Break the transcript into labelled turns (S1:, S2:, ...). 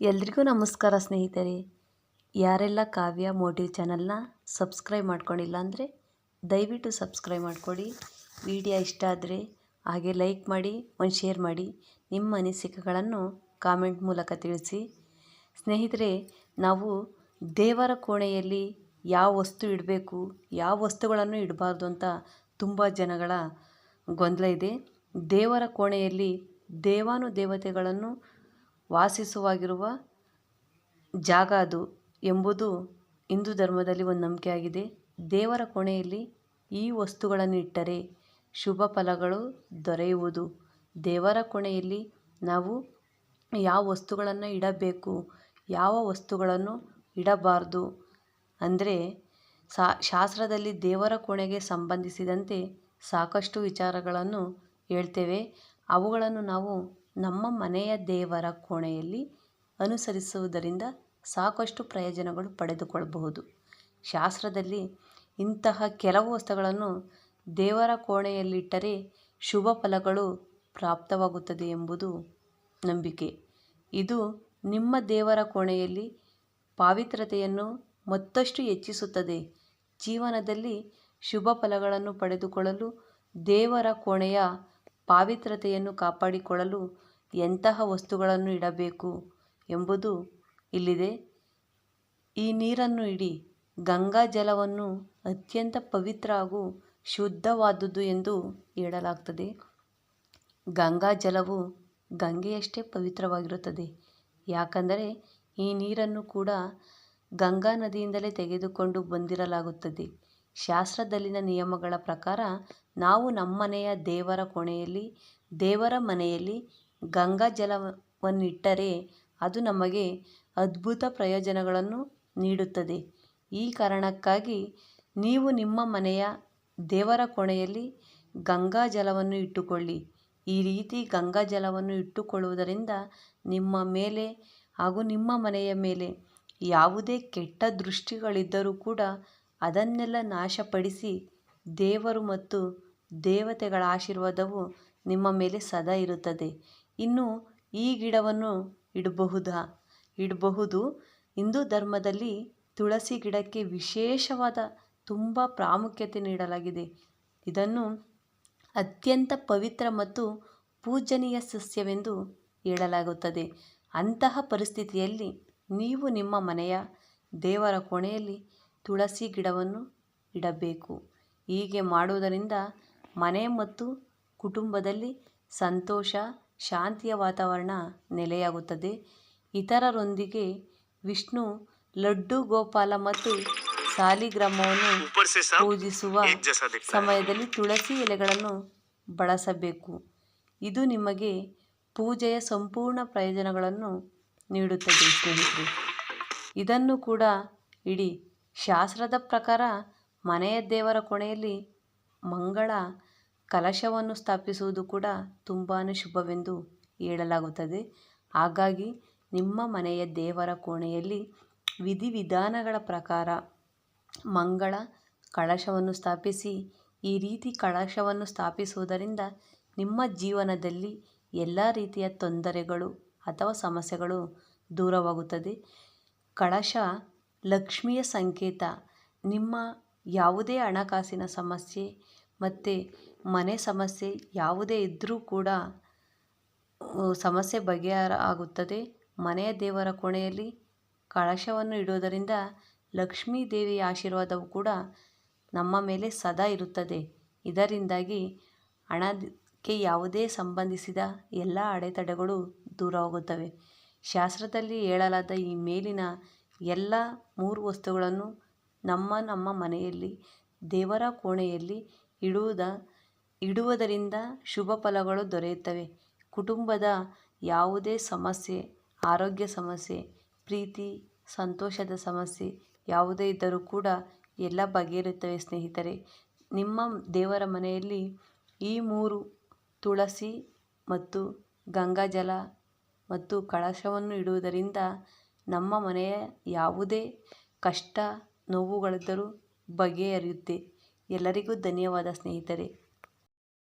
S1: ಎಲ್ರಿಗೂ ನಮಸ್ಕಾರ ಸ್ನೇಹಿತರೆ. ಯಾರೆಲ್ಲ ಕಾವ್ಯ ಮೋಟಿವ್ ಚಾನಲ್ನ ಸಬ್ಸ್ಕ್ರೈಬ್ ಮಾಡ್ಕೊಂಡಿಲ್ಲ ಅಂದರೆ ದಯವಿಟ್ಟು ಸಬ್ಸ್ಕ್ರೈಬ್ ಮಾಡಿಕೊಡಿ. ವಿಡಿಯೋ ಇಷ್ಟ ಆದರೆ ಹಾಗೆ ಲೈಕ್ ಮಾಡಿ, ಒಂದು ಶೇರ್ ಮಾಡಿ. ನಿಮ್ಮ ಅನಿಸಿಕೆಗಳನ್ನು ಕಾಮೆಂಟ್ ಮೂಲಕ ತಿಳಿಸಿ. ಸ್ನೇಹಿತರೆ, ನಾವು ದೇವರ ಕೋಣೆಯಲ್ಲಿ ಯಾವ ವಸ್ತು ಇಡಬೇಕು, ಯಾವ ವಸ್ತುಗಳನ್ನು ಇಡಬಾರ್ದು ಅಂತ ತುಂಬ ಜನಗಳ ಗೊಂದಲ ಇದೆ. ದೇವರ ಕೋಣೆಯಲ್ಲಿ ದೇವಾನುದೇವತೆಗಳನ್ನು ವಾಸಿಸುವಾಗಿರುವ ಜಾಗ ಅದು ಎಂಬುದು ಹಿಂದೂ ಧರ್ಮದಲ್ಲಿ ಒಂದು ನಂಬಿಕೆಯಾಗಿದೆ. ದೇವರ ಕೋಣೆಯಲ್ಲಿ ಈ ವಸ್ತುಗಳನ್ನು ಇಟ್ಟರೆ ಶುಭ ಫಲಗಳು ದೊರೆಯುವುದು. ದೇವರ ಕೋಣೆಯಲ್ಲಿ ನಾವು ಯಾವ ವಸ್ತುಗಳನ್ನು ಇಡಬೇಕು, ಯಾವ ವಸ್ತುಗಳನ್ನು ಇಡಬಾರದು ಅಂದರೆ ಶಾಸ್ತ್ರದಲ್ಲಿ ದೇವರ ಕೋಣೆಗೆ ಸಂಬಂಧಿಸಿದಂತೆ ಸಾಕಷ್ಟು ವಿಚಾರಗಳನ್ನು ಹೇಳ್ತೇವೆ. ಅವುಗಳನ್ನು ನಾವು ನಮ್ಮ ಮನೆಯ ದೇವರ ಕೋಣೆಯಲ್ಲಿ ಅನುಸರಿಸುವುದರಿಂದ ಸಾಕಷ್ಟು ಪ್ರಯೋಜನಗಳು ಪಡೆದುಕೊಳ್ಳಬಹುದು. ಶಾಸ್ತ್ರದಲ್ಲಿ ಇಂತಹ ಕೆಲವು ವಸ್ತುಗಳನ್ನು ದೇವರ ಕೋಣೆಯಲ್ಲಿಟ್ಟರೆ ಶುಭ ಫಲಗಳು ಪ್ರಾಪ್ತವಾಗುತ್ತದೆ ಎಂಬುದು ನಂಬಿಕೆ. ಇದು ನಿಮ್ಮ ದೇವರ ಕೋಣೆಯಲ್ಲಿ ಪಾವಿತ್ರತೆಯನ್ನು ಮತ್ತಷ್ಟು ಹೆಚ್ಚಿಸುತ್ತದೆ. ಜೀವನದಲ್ಲಿ ಶುಭ ಫಲಗಳನ್ನು ಪಡೆದುಕೊಳ್ಳಲು ದೇವರ ಕೋಣೆಯ ಪಾವಿತ್ರತೆಯನ್ನು ಕಾಪಾಡಿಕೊಳ್ಳಲು ಎಂತಹ ವಸ್ತುಗಳನ್ನು ಇಡಬೇಕು ಎಂಬುದು ಇಲ್ಲಿದೆ. ಈ ನೀರನ್ನು ಇಡಿ. ಗಂಗಾ ಜಲವನ್ನು ಅತ್ಯಂತ ಪವಿತ್ರ ಹಾಗೂ ಶುದ್ಧವಾದುದು ಎಂದು ಹೇಳಲಾಗ್ತದೆ. ಗಂಗಾ ಜಲವು ಗಂಗೆಯಷ್ಟೇ ಪವಿತ್ರವಾಗಿರುತ್ತದೆ. ಯಾಕಂದರೆ ಈ ನೀರನ್ನು ಕೂಡ ಗಂಗಾ ನದಿಯಿಂದಲೇ ತೆಗೆದುಕೊಂಡು ಬಂದಿರಲಾಗುತ್ತದೆ. ಶಾಸ್ತ್ರದಲ್ಲಿನ ನಿಯಮಗಳ ಪ್ರಕಾರ ನಾವು ನಮ್ಮನೆಯ ದೇವರ ಕೋಣೆಯಲ್ಲಿ, ದೇವರ ಮನೆಯಲ್ಲಿ ಗಂಗಾ ಜಲವನ್ನಿಟ್ಟರೆ ಅದು ನಮಗೆ ಅದ್ಭುತ ಪ್ರಯೋಜನಗಳನ್ನು ನೀಡುತ್ತದೆ. ಈ ಕಾರಣಕ್ಕಾಗಿ ನೀವು ನಿಮ್ಮ ಮನೆಯ ದೇವರ ಕೋಣೆಯಲ್ಲಿ ಗಂಗಾ ಜಲವನ್ನು ಇಟ್ಟುಕೊಳ್ಳಿ. ಈ ರೀತಿ ಗಂಗಾ ಜಲವನ್ನು ಇಟ್ಟುಕೊಳ್ಳುವುದರಿಂದ ನಿಮ್ಮ ಮೇಲೆ ಹಾಗೂ ನಿಮ್ಮ ಮನೆಯ ಮೇಲೆ ಯಾವುದೇ ಕೆಟ್ಟ ದೃಷ್ಟಿಗಳಿದ್ದರೂ ಕೂಡ ಅದನ್ನೆಲ್ಲ ನಾಶಪಡಿಸಿ ದೇವರು ಮತ್ತು ದೇವತೆಗಳ ಆಶೀರ್ವಾದವು ನಿಮ್ಮ ಮೇಲೆ ಸದಾ ಇರುತ್ತದೆ. ಇನ್ನು ಈ ಗಿಡವನ್ನು ಇಡಬಹುದಾ? ಇಡಬಹುದು. ಹಿಂದೂ ಧರ್ಮದಲ್ಲಿ ತುಳಸಿ ಗಿಡಕ್ಕೆ ವಿಶೇಷವಾದ ತುಂಬ ಪ್ರಾಮುಖ್ಯತೆ ನೀಡಲಾಗಿದೆ. ಇದನ್ನು ಅತ್ಯಂತ ಪವಿತ್ರ ಮತ್ತು ಪೂಜನೀಯ ಸಸ್ಯವೆಂದು ಹೇಳಲಾಗುತ್ತದೆ. ಅಂತಹ ಪರಿಸ್ಥಿತಿಯಲ್ಲಿ ನೀವು ನಿಮ್ಮ ಮನೆಯ ದೇವರ ಕೋಣೆಯಲ್ಲಿ ತುಳಸಿ ಗಿಡವನ್ನು ಇಡಬೇಕು. ಹೀಗೆ ಮಾಡುವುದರಿಂದ ಮನೆ ಮತ್ತು ಕುಟುಂಬದಲ್ಲಿ ಸಂತೋಷ ಶಾಂತಿಯ ವಾತಾವರಣ ನೆಲೆಯಾಗುತ್ತದೆ. ಇತರರೊಂದಿಗೆ ವಿಷ್ಣು, ಲಡ್ಡು ಗೋಪಾಲ ಮತ್ತು ಸಾಲಿಗ್ರಾಮವನ್ನು ಪೂಜಿಸುವ ಸಮಯದಲ್ಲಿ ತುಳಸಿ ಎಲೆಗಳನ್ನು ಬಳಸಬೇಕು. ಇದು ನಿಮಗೆ ಪೂಜೆಯ ಸಂಪೂರ್ಣ ಪ್ರಯೋಜನಗಳನ್ನು ನೀಡುತ್ತದೆ ಸ್ನೇಹಿತರೆ. ಇದನ್ನು ಕೂಡ ಇಡೀ ಶಾಸ್ತ್ರದ ಪ್ರಕಾರ ಮನೆಯ ದೇವರ ಕೋಣೆಯಲ್ಲಿ ಮಂಗಳ ಕಲಶವನ್ನು ಸ್ಥಾಪಿಸುವುದು ಕೂಡ ತುಂಬಾ ಶುಭವೆಂದು ಹೇಳಲಾಗುತ್ತದೆ. ಹಾಗಾಗಿ ನಿಮ್ಮ ಮನೆಯ ದೇವರ ಕೋಣೆಯಲ್ಲಿ ವಿಧಿವಿಧಾನಗಳ ಪ್ರಕಾರ ಮಂಗಳ ಕಳಶವನ್ನು ಸ್ಥಾಪಿಸಿ, ಈ ರೀತಿ ಕಳಶವನ್ನು ಸ್ಥಾಪಿಸುವುದರಿಂದ ನಿಮ್ಮ ಜೀವನದಲ್ಲಿ ಎಲ್ಲ ರೀತಿಯ ತೊಂದರೆಗಳು ಅಥವಾ ಸಮಸ್ಯೆಗಳು ದೂರವಾಗುತ್ತದೆ. ಕಳಶ ಲಕ್ಷ್ಮಿಯ ಸಂಕೇತ ನಿಮ್ಮ ಯಾವುದೇ ಹಣಕಾಸಿನ ಸಮಸ್ಯೆ ಮತ್ತು ಮನೆ ಸಮಸ್ಯೆ ಯಾವುದೇ ಇದ್ದರೂ ಕೂಡ ಸಮಸ್ಯೆ ಬಗೆಹರ ಆಗುತ್ತದೆ. ಮನೆಯ ದೇವರ ಕೋಣೆಯಲ್ಲಿ ಕಳಶವನ್ನು ಇಡುವುದರಿಂದ ಲಕ್ಷ್ಮೀ ದೇವಿಯ ಆಶೀರ್ವಾದವು ಕೂಡ ನಮ್ಮ ಮೇಲೆ ಸದಾ ಇರುತ್ತದೆ. ಇದರಿಂದಾಗಿ ಹಣಕ್ಕೆ ಯಾವುದೇ ಸಂಬಂಧಿಸಿದ ಎಲ್ಲ ಅಡೆತಡೆಗಳು ದೂರವಾಗುತ್ತವೆ. ಶಾಸ್ತ್ರದಲ್ಲಿ ಹೇಳಲಾದ ಈ ಮೇಲಿನ ಎಲ್ಲ ಮೂರು ವಸ್ತುಗಳನ್ನು ನಮ್ಮ ನಮ್ಮ ಮನೆಯಲ್ಲಿ, ದೇವರ ಕೋಣೆಯಲ್ಲಿ ಇಡುವುದ, ಇಡುವುದರಿಂದ ಶುಭ ಫಲಗಳು ದೊರೆಯುತ್ತವೆ. ಕುಟುಂಬದ ಯಾವುದೇ ಸಮಸ್ಯೆ, ಆರೋಗ್ಯ ಸಮಸ್ಯೆ, ಪ್ರೀತಿ, ಸಂತೋಷದ ಸಮಸ್ಯೆ ಯಾವುದೇ ಇದ್ದರೂ ಕೂಡ ಎಲ್ಲ ಬಗೆಯಿರುತ್ತವೆ ಸ್ನೇಹಿತರೆ. ನಿಮ್ಮ ದೇವರ ಮನೆಯಲ್ಲಿ ಈ ಮೂರು ತುಳಸಿ ಮತ್ತು ಗಂಗಾಜಲ ಮತ್ತು ಕಳಶವನ್ನು ಇಡುವುದರಿಂದ ನಮ್ಮ ಮನೆಯ ಯಾವುದೇ ಕಷ್ಟ, ನೋವುಗಳಿದ್ದರೂ ಬಗೆಹರಿಯುತ್ತೆ. ಎಲ್ಲರಿಗೂ ಧನ್ಯವಾದ ಸ್ನೇಹಿತರೆ.